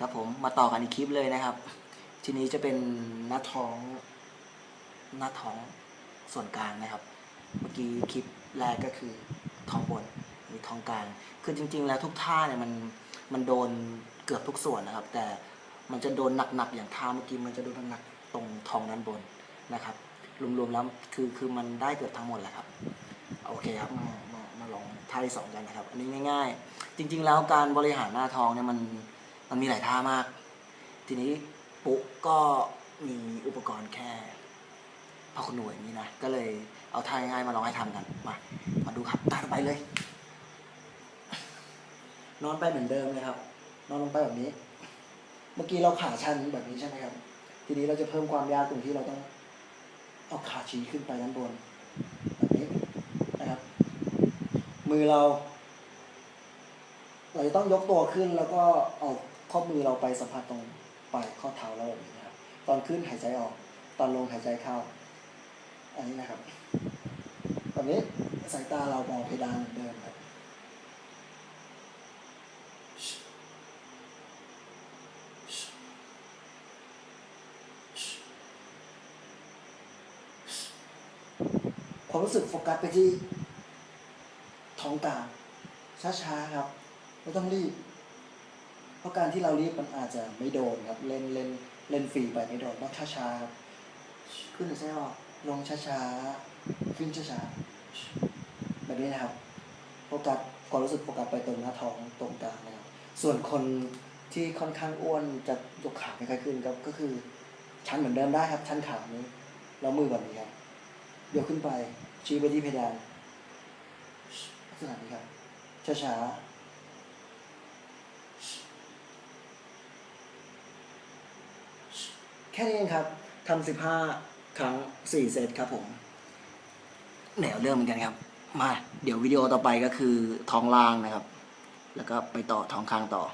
ครับผมมาต่อกันอีกคลิปเลยนะครับ ทีนี้จะเป็นหน้าท้อง หน้าท้องส่วนกลางนะครับ เมื่อกี้คลิปแรกก็คือท้องบนหรือท้องกลาง คือจริง ๆ แล้วทุกท่าเนี่ยมันมันโดนเกือบทุกส่วนนะครับ แต่มันจะโดนหนักๆอย่างท่าเมื่อกี้มันจะโดนหนักตรงท้องด้านบนนะครับ รวมๆแล้วคือคือมันได้เกือบทั้งหมดแหละครับโอเคครับมามามาลองท่าที่สองกันนะครับ อันนี้ง่าย ๆ จริง ๆ แล้วการบริหารหน้าท้องเนี่ยมัน มันมีหลายท่ามาก ทีนี้ปุ๊กก็มีอุปกรณ์แค่ผ้าขนหนูอย่างนี้นะ ก็เลยเอาท่าง่ายๆมาลองให้ทำกัน มา มาดูครับตามไปเลย นอนไปเหมือนเดิมเลยครับ นอนลงไปแบบนี้ เมื่อกี้เราขาชันแบบนี้ใช่ไหมครับ ทีนี้เราจะเพิ่มความยากตรงที่เราต้องเอาขาชี้ขึ้นไปด้านบนแบบนี้นะครับ มือเรา เราจะต้องยกตัวขึ้นแล้วก็เอา ข้อมือเราไปสัมผัสตรงปลายข้อเท้าเราแบบนี้นะครับ ตอนขึ้นหายใจออก ตอนลงหายใจเข้า อันนี้นะครับแบบนี้สายตาเรามองเพดานเหมือนเดิมครับความรู้สึกโฟกัสไปที่ท้องกลางช้าๆครับ ไม่ต้องรีบ ราะการที่เรารีบมันอาจจะไม่โดนครับ เล่นเล่นเล่นฟรีไปไม่โดนต้องช้าๆครับขึ้นหรือใช่ออลงช้าๆขึ้นช้าๆแบบนี้นะครับโฟกัสความรู้สึกโฟกัสไปตรงหน้าท้องตรงกลางนะครับ ส่วนคนที่ค่อนข้างอ้วนจะยกขาไม่ค่อยขึ้นครับก็คือชันเหมือนเดิมได้ครับ ชันขานี้แล้วมือแบบนี้ครับยกขึ้นไปชี้ไปที่เพดานลักษณะนี้ครับช้าๆ แค่นี้เองครับทำสิบห้าครั้งสี่เซตครับผมแนวเรื่องเหมือนกันครับ มา เดี๋ยววิดีโอต่อไปก็คือท้องล่างนะครับ แล้วก็ไปต่อท้องคางต่อ